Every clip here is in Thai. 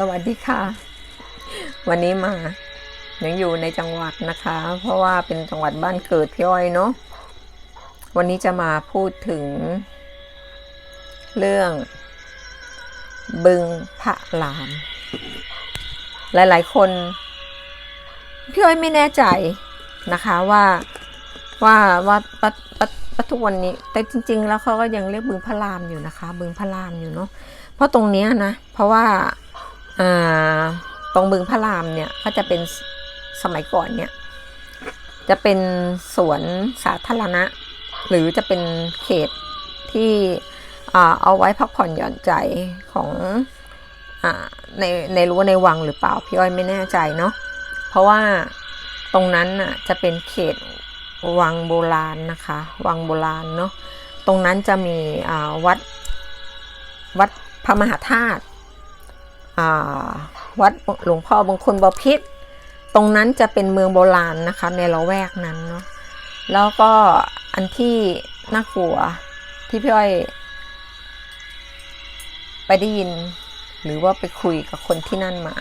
สวัสดีค่ะ วันนี้มายังอยู่ในจังหวัดนะคะ เพราะว่าเป็นจังหวัดบ้านเกิดพี่อ้อยเนาะวันนี้จะมาพูดถึง เรื่อง บึงพระราม หลาย ๆ คน พี่อ้อยไม่แน่ใจนะคะว่าว่าว่าว่าว่าว่าทุกวันนี้ แต่จริง ๆ แล้วเขาก็ยังเรียกบึงพระรามอยู่นะคะ บึงพระรามอยู่เนาะเพราะตรงเนี้ยนะ เพราะว่า ตรงบึงพระรามเนี่ยก็จะเป็นสมัยก่อนเนี่ยจะเป็นสวนสาธารณะ หรือจะเป็นเขตที่เอาไว้พักผ่อนหย่อนใจของอในในรั้วในวังหรือเปล่าพี่อ้อยไม่แน่ใจเนาะเพราะว่าตรงนั้นน่ะจะเป็นเขตวังโบราณนะคะ วังโบราณเนาะตรงนั้นจะมีวัดวัดพระมหาธาตุ วัดหลวงพ่อบางคนบพิษตรงนั้นจะเป็นเมืองโบราณนะคะ ในละแวกนั้นเนาะแล้วก็อันที่น่ากลัวที่พี่อ้อยไปได้ยิน หรือว่าไปคุยกับคนที่นั่นมา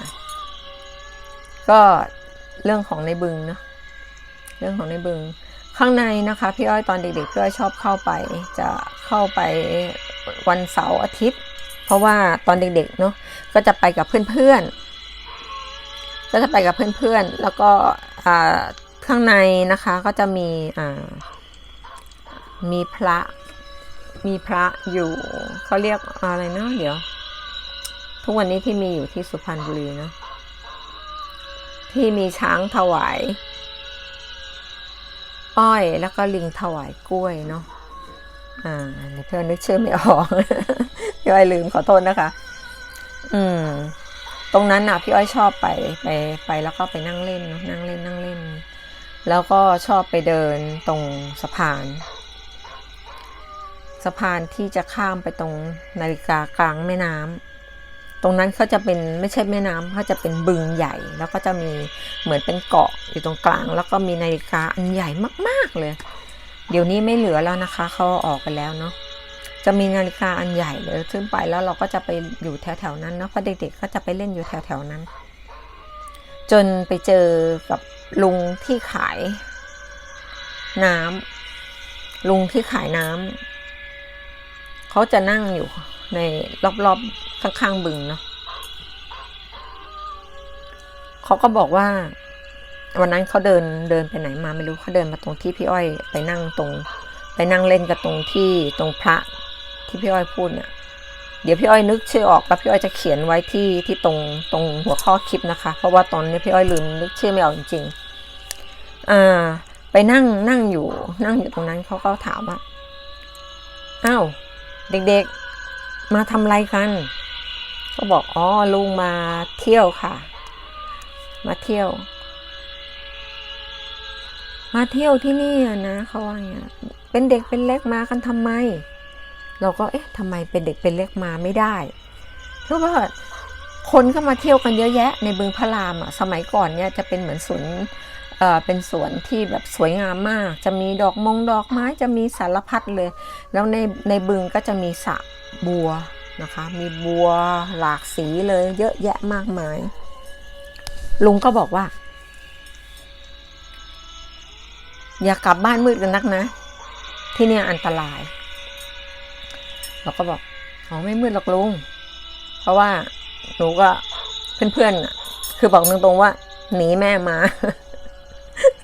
ก็เรื่องของในบึงเนาะเรื่องของในบึง ข้างในนะคะ พี่อ้อยตอนเด็กๆพี่อ้อยชอบเข้าไป จะเข้าไปวันเสาร์อาทิตย์ เพราะว่าตอนเด็กๆเนาะก็จะไปกับเพื่อนๆก็จะไปกับเพื่อนๆ แล้วก็ข้างในนะคะก็จะมีมีพระมีพระอยู่เขาเรียกอะไรนะเดี๋ยว ทุกวันนี้ที่มีอยู่ที่สุพรรณบุรีเนาะที่มีช้างถวาย อ้อยแล้วก็ลิงถวายกล้วยเนาะอ่าเดี๋ยวเพื่อนนึกชื่อไม่ออก พี่อ้อยลืมขอโทษนะคะ อืม ตรงนั้นน่ะ พี่อ้อยชอบไปไปไปแล้วก็ไปนั่งเล่นเนาะนั่งเล่นนั่งเล่น แล้วก็ชอบไปเดินตรงสะพาน สะพานที่จะข้ามไปตรงนาฬิกากลางแม่น้ำตรงนั้นเขาจะเป็นไม่ใช่แม่น้ำเขาจะเป็นบึงใหญ่ แล้วก็จะมีเหมือนเป็นเกาะอยู่ตรงกลาง แล้วก็มีนาฬิกาอันใหญ่มาก ๆเลย เดี๋ยวนี้ไม่เหลือแล้วนะคะเขาอาออกไปแล้วเนาะ จะมีนาฬิกาอันใหญ่เลยขึ้นไปแล้วเราก็จะไปอยู่แถวๆนั้นเนาะเพราะเด็กๆก็จะไปเล่นอยู่แถวๆนั้น จนไปเจอกับลุงที่ขาย น้ำลุงที่ขายน้ำเขาจะนั่งอยู่ในรอบๆข้างๆบึงเนาะเขาก็บอกว่า วันนั้นเขาเดินเดินไปไหนมาไม่รู้เขาเดินมาตรงที่พี่อ้อย ไปนั่งตรง ไปนั่งเล่นกับตรงที่ตรงพระ ที่พี่อ้อยพูดเนี่ย เดี๋ยวพี่อ้อยนึกชื่อออกแล้วพี่อ้อยจะเขียนไว้ที่ที่ตรงตรงหัวข้อคลิปนะคะ เพราะว่าตอนนี้พี่อ้อยลืมนึกชื่อไม่ออกจริงๆอ่า ไปนั่งนั่งอยู่ นั่งอยู่ตรงนั้นเขาก็ถามว่าอ้าวเด็กๆมาทำอะไรกัน ก็บอกอ๋อลุงมาเที่ยวค่ะ มาเที่ยว มาเที่ยวที่นี่นะเขาว่าเงี้ยเป็นเด็กเป็นเล็กมากันทำไม เราก็เอ๊ะทำไมเป็นเด็กเป็นเล็กมาไม่ได้เพราะว่าคนก็มาเที่ยวกันเยอะแยะ ในบึงพระรามอะสมัยก่อนเนี่ยจะเป็นเหมือนสวนเอ่อเป็นสวนที่แบบสวยงามมาก จะมีดอกมงดอกไม้จะมีสารพัดเลย แล้วในในบึงก็จะมีสระบัวนะคะ มีบัวหลากสีเลยเยอะแยะมากมาย ลุงก็บอกว่า อย่ากลับบ้านมืดกันนักนะ ที่เนี่ยอันตราย เราก็บอกอ๋อไม่มืดหรอกลุงเพราะว่าหนูก็เพื่อนๆน่ะ คือบอกตรงๆว่า หนีแม่มา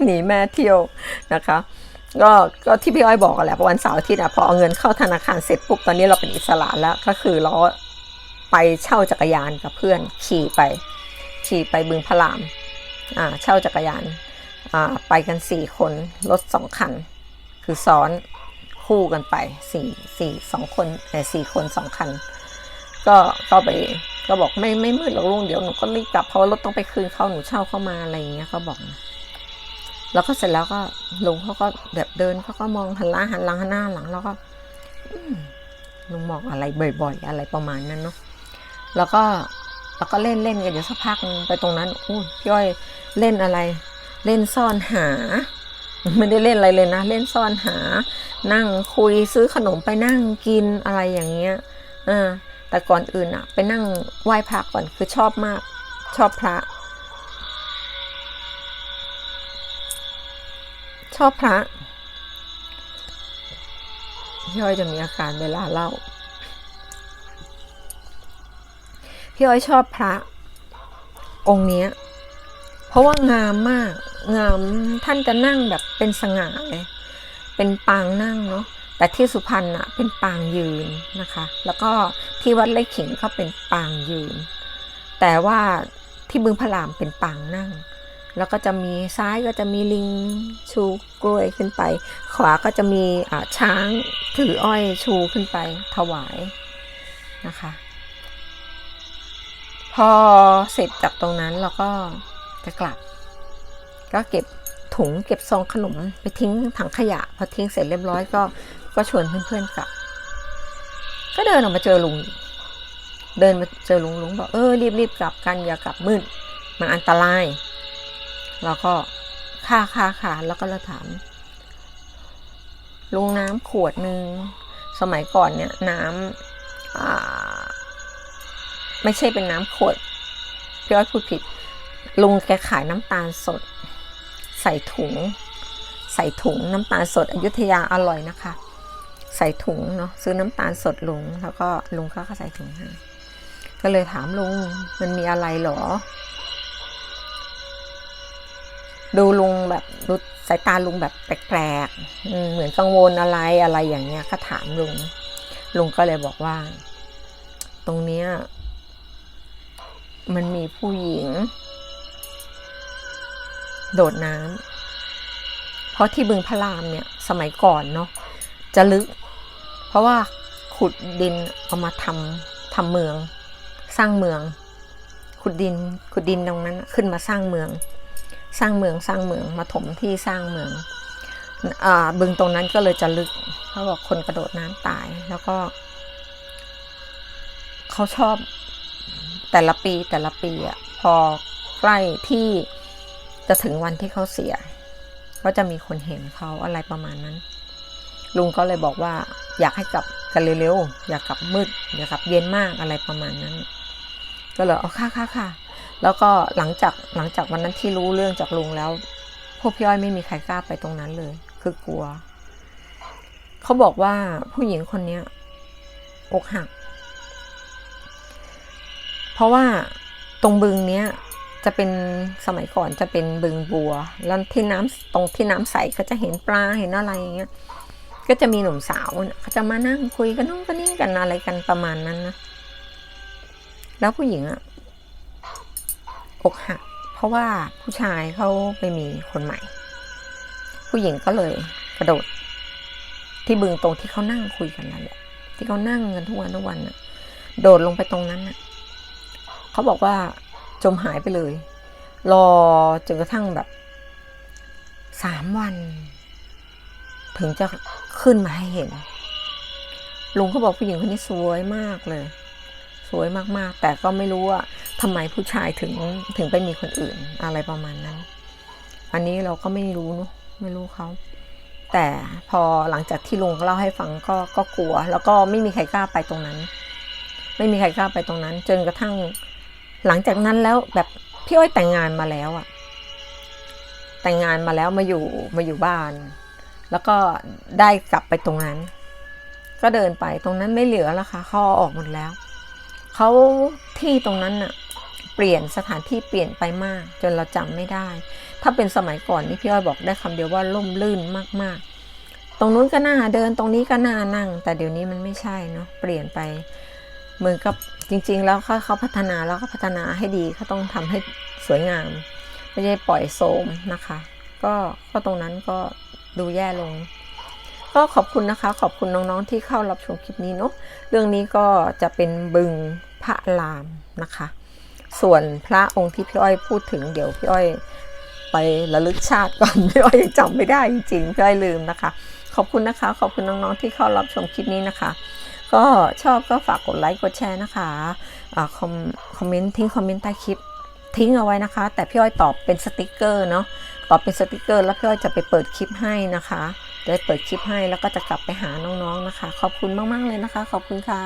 หนีแม่เที่ยวนะคะ ก็ก็ที่พี่อ้อยบอกกันแหละพอวันเสาร์อาทิตย์อะพอเอาเงินเข้าธนาคารเสร็จปุ๊บตอนนี้เราเป็นอิสระแล้ว ก็คือเราไปเช่าจักรยานกับเพื่อนขี่ไป ขี่ไปบึงพระรามอ่าเช่าจักรยานอ่าไปกันสี่คนรถสองคัน คือซ้อน คู่กันไปสี่สี่สองคนเออสี่คนสองคัน ก็ก็ไปก็บอกไม่ไม่มืดหรอกลุงเดี๋ยวหนูก็รีบกลับเพราะว่ารถต้องไปคืนเขาหนูเช่าเข้ามาอะไรอย่างเงี้ยเขาบอก แล้วก็เสร็จแล้วก็ลุงเขาก็แบบเดินเขาก็มองหันหล้างหันหลังหันหน้าหลังแล้วก็ลุงมองอะไรบ่อย ๆ อะไรประมาณนั้นเนาะแล้วก็แล้วก็เล่นเล่นกันอยู่สักพักไปตรงนั้นอู้พี่อ้อยเล่นอะไร เล่นซ่อนหา ไม่ได้เล่นอะไรเลยนะ เล่นซ่อนหา นั่งคุยซื้อขนมไปนั่งกินอะไรอย่างเงี้ยอ่าแต่ก่อนอื่นอะไปนั่งไหว้พระก่อนคือชอบมาก ชอบพระ ชอบพระพี่อ้อยจะมีอาการเวลาเล่าพี่อ้อยชอบพระ องค์เนี้ยเพราะว่างามมาก งามท่านจะนั่งแบบเป็นสง่าเลยเป็นปางนั่งเนาะแต่ที่สุพรรณอะเป็นปางยืนนะคะ แล้วก็ที่วัดไร่ขิงก็เป็นปางยืน แต่ว่าที่บึงพระรามเป็นปางนั่ง แล้วก็จะมีซ้ายก็จะมีลิงชูกล้วยขึ้นไป ขวาก็จะมีอ่าช้างถืออ้อยชูขึ้นไปถวายนะคะ พอเสร็จจากตรงนั้นเราก็จะกลับ ก็เก็บถุงเก็บซองขนมไปทิ้งถังขยะ พอทิ้งเสร็จเรียบร้อยก็ก็ชวนเพื่อนๆกลับ ก็เดินออกมาเจอลุง เดินมาเจอลุงลุงบอกเออรีบรีบๆกลับกันอย่ากลับมืดมันอันตราย แล้วก็ค่าค่าค่ะแล้วก็เราถามลุงน้ำขวดหนึ่งสมัยก่อนเนี่ยน้ำอ่าไม่ใช่เป็นน้ำขวดพี่อ้อยพูดผิด ลุงแกขายน้ำตาลสด ใส่ถุง ใส่ถุงน้ำตาลสดอยุธยาอร่อยนะคะ ใส่ถุงเนาะซื้อน้ำตาลสดลุง แล้วก็ลุงก็ใส่ถุงให้ก็เลยถามลุงมันมีอะไรหรอ ดูลุงแบบดูสายตาลุงแบบแปลกๆเหมือนกังวลอะไรอะไรอย่างเงี้ยก็ถามลุง ลุงก็เลยบอกว่า ตรงเนี้ยมันมีผู้หญิง โดดน้ำเพราะที่บึงพระรามเนี่ยสมัยก่อนเนาะจะลึก เพราะว่าขุดดินเอามาทำทำเมือง สร้างเมือง ขุดดินขุดดินตรงนั้นขึ้นมาสร้างเมือง สร้างเมืองสร้างเมืองมาถมที่สร้างเมืองอบึงตรงนั้นก็เลยจะลึกเขาบอกคนกระโดดน้ำตาย แล้วก็ เขาชอบแต่ละปีแต่ละปีอะพอใกล้ที่ จะถึงวันที่เขาเสีย ก็จะมีคนเห็นเขาอะไรประมาณนั้น ลุงก็เลยบอกว่าอยากให้กลับกันเร็วๆอยากกลับมืด อย่ากลับเย็นมากอะไรประมาณนั้น ก็เลยเอาค่ะค่ะค่ะแล้วก็หลังจากหลังจากวันนั้นที่รู้เรื่องจากลุงแล้ว พวกพี่อ้อยไม่มีใครกล้าไปตรงนั้นเลย คือกลัว เขาบอกว่าผู้หญิงคนเนี้ยอกหัก เพราะว่าตรงบึงเนี้ย จะเป็นสมัยก่อนจะเป็นบึงบัว แล้วที่น้ำตรงที่น้ำใสก็จะเห็นปลาเห็นอะไรอย่างเงี้ย ก็จะมีหนุ่มสาวเขาจะมานั่งคุยกันนู่นกันนี่กันอะไรกันประมาณนั้นนะ แล้วผู้หญิงอะอกหัก เพราะว่าผู้ชายเขาไปมีคนใหม่ ผู้หญิงก็เลยกระโดด ที่บึงตรงที่เขานั่งคุยกันนั่นแหละที่เขานั่งกันทุกวันทุกวันน่ะโดดลงไปตรงนั้นน่ะเขาบอกว่า จมหายไปเลย รอจนกระทั่งแบบสามวัน ถึงจะขึ้นมาให้เห็น ลุงเขาบอกผู้หญิงคนนี้สวยมากเลย สวยมากๆ แต่ก็ไม่รู้ว่าทำไมผู้ชายถึงถึงไปมีคนอื่นอะไรประมาณนั้น อันนี้เราก็ไม่รู้เนอะไม่รู้เขาแต่พอหลังจากที่ลุงเล่าให้ฟังก็ก็กลัว แล้วก็ไม่มีใครกล้าไปตรงนั้น ไม่มีใครกล้าไปตรงนั้น จนกระทั่ง หลังจากนั้นแล้วแบบพี่อ้อยแต่งงานมาแล้วอะแต่งงานมาแล้วมาอยู่มาอยู่บ้าน แล้วก็ได้กลับไปตรงนั้น ก็เดินไปตรงนั้นไม่เหลือแล้วค่ะเขาออกหมดแล้วเขาที่ตรงนั้นน่ะเปลี่ยนสถานที่เปลี่ยนไปมาก จนเราจำไม่ได้ ถ้าเป็นสมัยก่อนนี่พี่อ้อยบอกได้คำเดียวว่าล่มลื่นมากๆ ตรงนู้นก็น่าเดินตรงนี้ก็น่านั่ง แต่เดี๋ยวนี้มันไม่ใช่เนาะเปลี่ยนไป เหมือนกับจริง ๆ แล้วเขาเขาพัฒนาแล้วก็พัฒนาให้ดีเขาต้องทำให้สวยงาม ไม่ใช่ปล่อยโสมนะคะ ก็ก็ตรงนั้นก็ดูแย่ลง ก็ขอบคุณนะคะ ขอบคุณน้องๆที่เข้ารับชมคลิปนี้เนาะเรื่องนี้ก็จะเป็นบึงพระรามนะคะ ส่วนพระองค์ที่พี่อ้อยพูดถึงเดี๋ยวพี่อ้อยไประลึกชาติก่อนพี่อ้อยยังจำไม่ได้จริงๆพี่อ้อยลืมนะคะ ขอบคุณนะคะ ขอบคุณน้องๆที่เข้ารับชมคลิปนี้นะคะ ก็ชอบก็ฝากกดไลค์กดแชร์นะคะอาคอมคอมเมนต์ทิ้งคอมเมนต์ใต้คลิปทิ้งเอาไว้นะคะ แต่พี่อ้อยตอบเป็นสติกเกอร์เนาะตอบเป็นสติกเกอร์ แล้วพี่อ้อยจะไปเปิดคลิปให้นะคะจะเปิดคลิปให้แล้วก็จะกลับไปหาน้องๆนะคะ ขอบคุณมากๆเลยนะคะ ขอบคุณค่ะ